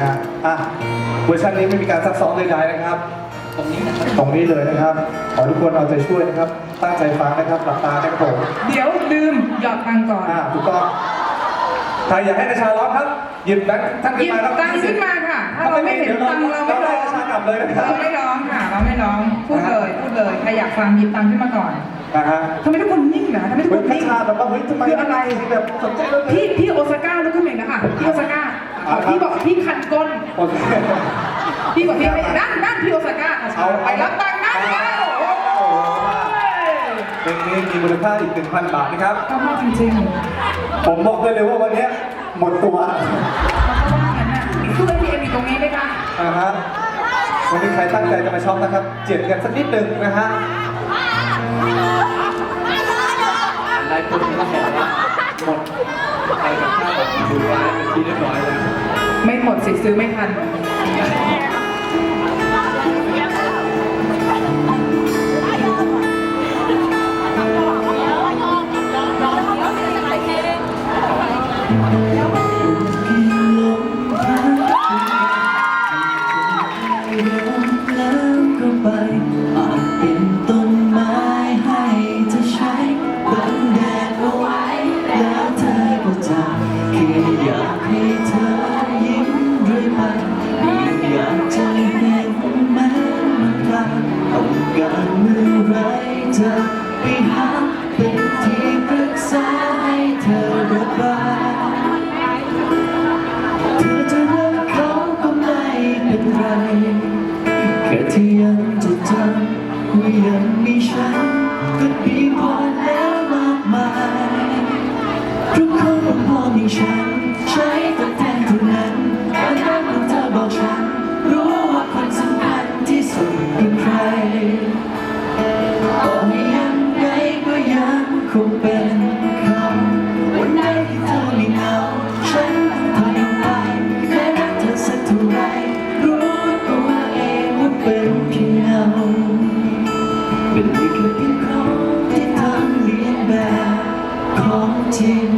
นะอะเวอร์ชันนี้ไม่มีการซักซ้อมใดๆนะครับ ตรงนี้นะครับ ตรงนี้เลยนะครับ ขอทุกคนเอาใจช่วยนะครับ ตั้งใจฟังนะครับหลับตานะครับผมเดี๋ยวลืมหยอดตังค์ก่อนอ่าถูกต้องใครอยากให้กระชาร้องครับ หยิบแบงค์ท่านหขึ้ยินบมาครับตังค์ขึ้นมาค่ะ ถ้าเราไม่เห็นตังค์เราไม่ร้องกระชากลับเลยนะครับเราไม่ร้องค่ะ เราไม่ร้อง พูดเลยพูดเลยใครอยากฟังหยิบตังค์ขึ้นมาก่อนนะฮะทำไมทุกคนนิ่งนะทำไมทุกเฮ้คยนกระนิ่ง ชาแบบว่าเฮ้ยทำไมคืออะไร แบบสนใจเรื่องนี้ พี่พี่โอซาก้าลุกขึ้นมาอีกนะคะพี่โอซาก้า อ๋อพี่บอกพี่คันก้น โอเคพี่บอกพี่ไม่นั่นนั่นพี่โอซาก้าเอาไปรับตังค์นะโอ้โหเพลงนี้มีมูลค่าอีก1,000บาทนะครับ ก็มากจริงๆ ผมบอกได้เลยว่าวันนี้หมดตัวคือเอ็มเอ็มอยู่ตรงนี้ไหมคะนะฮะวันนี้ใครตั้งใจจะมาช็อปนะครับ เจ็บกันสักนิดหนึ่งนะฮะหลายคนก็บอกว่าหมดไปกับค่าบัตรดูไว้เป็นที่เรียบร้อยแล้ว ไม่หมดสิซื้อไม่ทัน การเมื่อไรเธอไปหาเป็นที่ปรึกษาให้เธอระบายเธอจะรักเขาก็ไม่เป็นไรแค่ที่ยังจะจำว่ายังมีฉันก็ดีพอแล้วมากมายเพราะเขาก็พอมีฉัน ใช้ตัวแทนเท่านั้นวันนั้นของเธอบอกฉัน คงเป็นเขาวันไหนที่เธอไม่เหงาฉันต้องถอยออกไปแม้รักเธอสักเท่าไรรู้ตัวเองว่าเป็นเพียงเงาเป็นได้แค่เพียงของที่ทำเลียนแบบของจริง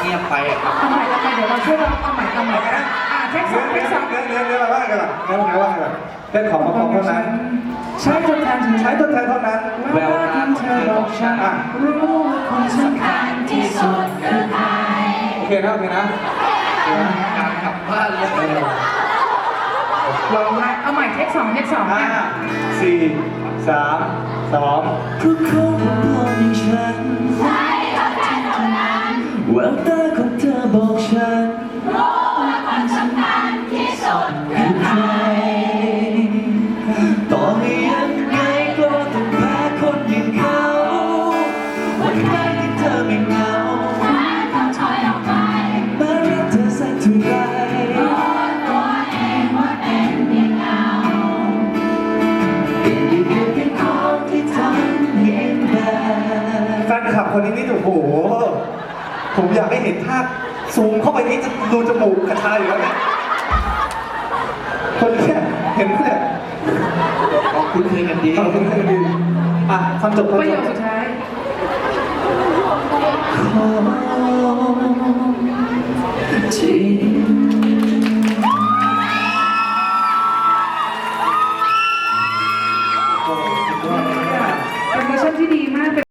เงียบไปอะครับ เอาใหม่เอาใหม่เดี๋ยวเราช่วยเร้องเอาใหม่เอาใหม่นะอ่าเทคสองเทคสอง เนื้อเนื้อเนื้อว่ากันเนื้อเนื้อว่ากันเป็นของของเท่านั้น ใช้ตัวแทนถึงใช้ตัวแทนเท่านั้น แววตาของเธอบอกฉันรู้ว่าคนสำคัญที่สุดคือใครโอเคนะโอเคนะการกลับบ้านเลยร้องได้เอาใหม่เทคสองเทคสองห้าอะสี่สามสองเพราะเขาเป็นคนอย่างฉัน วันตาของเธอบอกฉันรู้ว่าความสำคัญที่สุดคือใครต่อให้ยังไงก็ต้องแพ้คนอย่างเขาวันใดที่เธอไม่เหงาฉันต้องถอยออกไปแม้รักเธอสักเท่าไรรู้ตัวเองว่าเป็นเพียงาเป็เพียงเพียงขอที่ทำเองได้แฟนคลับคนนี้นี่โอ้โห ผมอยากให้เห็นภาพซูมเข้าไปนี่จะดูจมูกกระชายอยู่แล้วเนี่ยคนเนี้ยเห็นไหมเนี่ยขอบคุณเพลงกันดีขอบคุณครับดีอะฟังจบฟังประจโยบคสุดท้าย ขอ